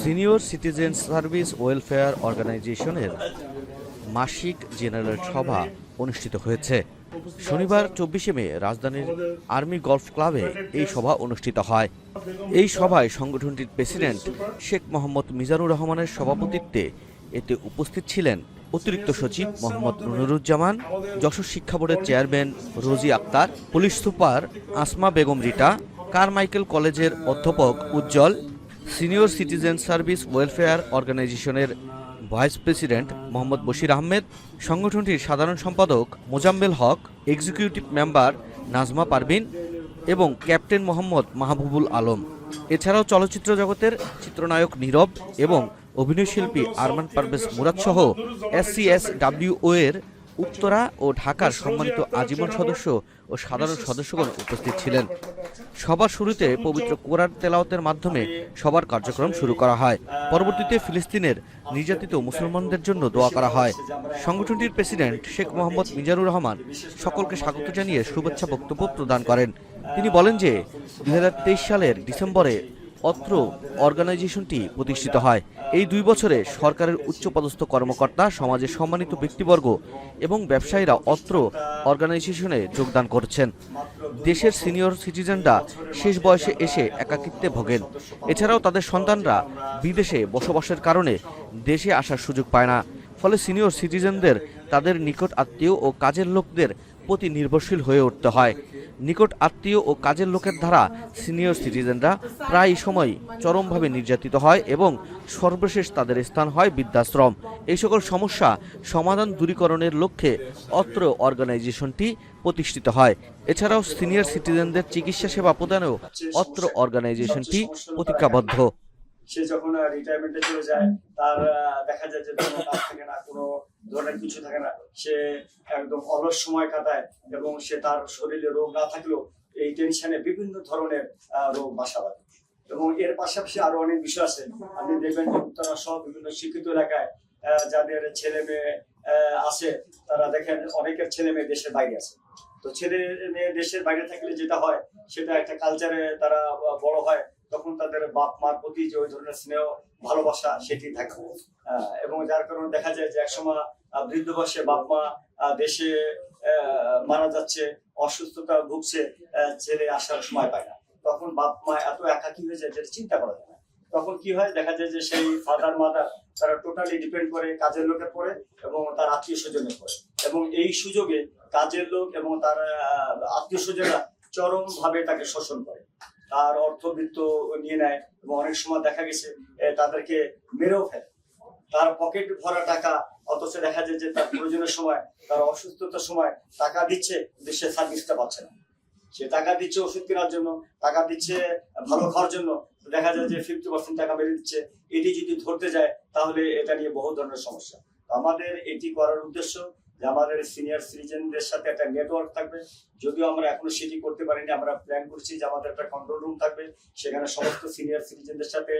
Senior citizen service welfare অর্গানাইজেশনের মাসিক general সভা অনুষ্ঠিত হয়েছে। শনিবার চব্বিশে মে রাজধানীর আর্মি গলফ ক্লাবে এই সভা অনুষ্ঠিত হয়। এই সভায় সংগঠনটির প্রেসিডেন্ট শেখ মোহাম্মদ মিজানুর রহমানের সভাপতিত্বে এতে উপস্থিত ছিলেন অতিরিক্ত সচিব মোহাম্মদ নুরুজ্জামান, যশোর শিক্ষা বোর্ডের chairman Rosy Akter, police super Asma Begum Rita, Carmichael কলেজের অধ্যাপক Ujjal senior citizen service welfare অর্গানাইজেশনের ভাইস প্রেসিডেন্ট মোহাম্মদ বশির আহমেদ, সংগঠনটির সাধারণ সম্পাদক মোজাম্মেল হক, এক্সিকিউটিভ মেম্বার নাজমা পারভিন এবং ক্যাপ্টেন মোহাম্মদ মাহবুবুল আলম। এছাড়াও চলচ্চিত্র জগতের চিত্রনায়ক নীরব এবং অভিনয়শিল্পী আরমান পারভেজ মুরাদ সহ এস ডাব্লিউও এর উত্তরা ও ঢাকার সম্মানিত আজীবন সদস্য ও সাধারণ সদস্যগণ উপস্থিত ছিলেন। সবার শুরুতে পবিত্র কোরআন তেলাওতের মাধ্যমে সবার কার্যক্রম শুরু করা হয়। পরবর্তীতে ফিলিস্তিনের নির্যাতিত মুসলমানদের জন্য দোয়া করা হয়। সংগঠনটির প্রেসিডেন্ট শেখ মোহাম্মদ মিজানুর রহমান সকলকে স্বাগত জানিয়ে শুভেচ্ছা বক্তব্য প্রদান করেন। তিনি বলেন যে দু হাজার তেইশ সালের ডিসেম্বরে অত্র অর্গানাইজেশনটি প্রতিষ্ঠিত হয়। এই দুই বছরে সরকারের উচ্চপদস্থ কর্মকর্তা, সমাজের সম্মানিত ব্যক্তিবর্গ এবং ব্যবসায়ীরা অত্র অর্গানাইজেশনে যোগদান করছেন। দেশের সিনিয়র সিটিজেনরা শেষ বয়সে এসে একাকিত্বে ভোগেন। এছাড়াও তাদের সন্তানরা বিদেশে বসবাসের কারণে দেশে আসার সুযোগ পায় না। ফলে সিনিয়র সিটিজেনদের তাদের নিকট আত্মীয় ও কাজের লোকদের প্রতি নির্ভরশীল হয়ে উঠতে হয়। নিকট আত্মীয় ও কাজের লোকের দ্বারা সিনিয়র সিটিজেনরা প্রায় সময় চরমভাবে নির্যাতিত হয় এবং সর্বশেষ তাদের স্থান হয় বৃদ্ধাশ্রম। এই সকল সমস্যা সমাধান দূরীকরণের লক্ষ্যে অত্র অর্গানাইজেশনটি প্রতিষ্ঠিত হয়। এছাড়াও সিনিয়র সিটিজেনদের চিকিৎসা সেবা প্রদানেও অত্র অর্গানাইজেশনটি প্রতিজ্ঞাবদ্ধ। সে যখন রিটায়ারমেন্টে চলে যায়, তার দেখা যায় যে কোনো কাজ থাকে না কোনো ধরনের কিছু থাকে না। সে একদম অলস সময় কাটায় এবং সে তার শরীরে রোগ না থাকলেও এই টেনশনে বিভিন্ন ধরনের রোগ বাসা বাঁধে। এবং এর পাশাপাশি আরও অনেক বিষয় আছে। আপনি দেখবেন যে উত্তরা সহ বিভিন্ন শিক্ষিত এলাকায় যাদের ছেলে মেয়ে আছে, তারা দেখেন অনেকের ছেলে মেয়ে দেশের বাইরে আছে। তো ছেলে মেয়ে দেশের বাইরে থাকলে যেটা হয়, সেটা একটা কালচারে তারা বড় হয়। তখন তাদের বাপ মার প্রতি যে ওই ধরনের স্নেহ, ভালোবাসা, সেটি থাকে এবং যার কারণে দেখা যায় যে একসময় বৃদ্ধ বয়সে বাপ মা দেশে মারা যাচ্ছে, অসুস্থতা ভুগছে ছেলে আসার সময় পায় না। তখন বাপ মা এত একাকী হয়ে যায় যেটা চিন্তা করা যায় না। তখন কি হয়, দেখা যায় যে সেই ফাদার মাদার তারা টোটালি ডিপেন্ড করে কাজের লোকের পরে এবং তার আত্মীয় স্বজনের পরে এবং এই সুযোগে কাজের লোক এবং তার আত্মীয় স্বজনরা চরম ভাবে তাকে শোষণ করে। তার অর্থবৃত্ত নিয়ে নেয় এবং অনেক সময় দেখা গেছে তাদেরকে মেরেও ফেলে। তার পকেট ভরা টাকা, অথচ দেখা যায় যে তার প্রয়োজনের সময়, তার অসুস্থতার সময় টাকা দিচ্ছে, কিন্তু সে সার্ভিসটা পাচ্ছে না। সে টাকা দিচ্ছে ওষুধ কেনার জন্য, টাকা দিচ্ছে ভালো খাওয়ার জন্য দেখা যায় যে ফিফটি পার্সেন্ট টাকা বেড়ে দিচ্ছে। এটি যদি ধরতে যায়, তাহলে এটা নিয়ে বহু ধরনের সমস্যা। আমাদের এটি করার উদ্দেশ্য যে আমাদের সিনিয়র সিটিজেনদের সাথে একটা নেটওয়ার্ক থাকবে। যদিও আমরা এখনও সেটি করতে পারিনি, আমরা প্ল্যান করছি যে আমাদের একটা কন্ট্রোল রুম থাকবে। সেখানে সমস্ত সিনিয়র সিটিজেনদের সাথে